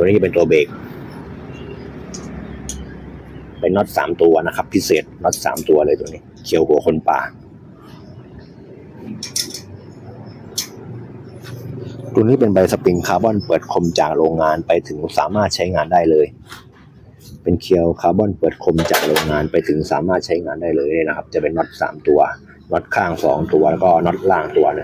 ตัวนี้เป็นตัวเบรกเป็นน็อตสามตัวนะครับ พิเศษน็อตสามตัวเลยตัวนี้เขียวหัวคนป่า ตัวนี้เป็นใบสปริงคาร์บอนเปิดคมจากโรงงานไปถึงสามารถใช้งานได้เลย เป็นเคียวคาร์บอนเปิดคมจากโรงงานไปถึงสามารถใช้งานได้เลยนะครับ จะเป็นน็อตสามตัวน็อตข้างสองตัวแล้วก็น็อตล่างตัวเนึ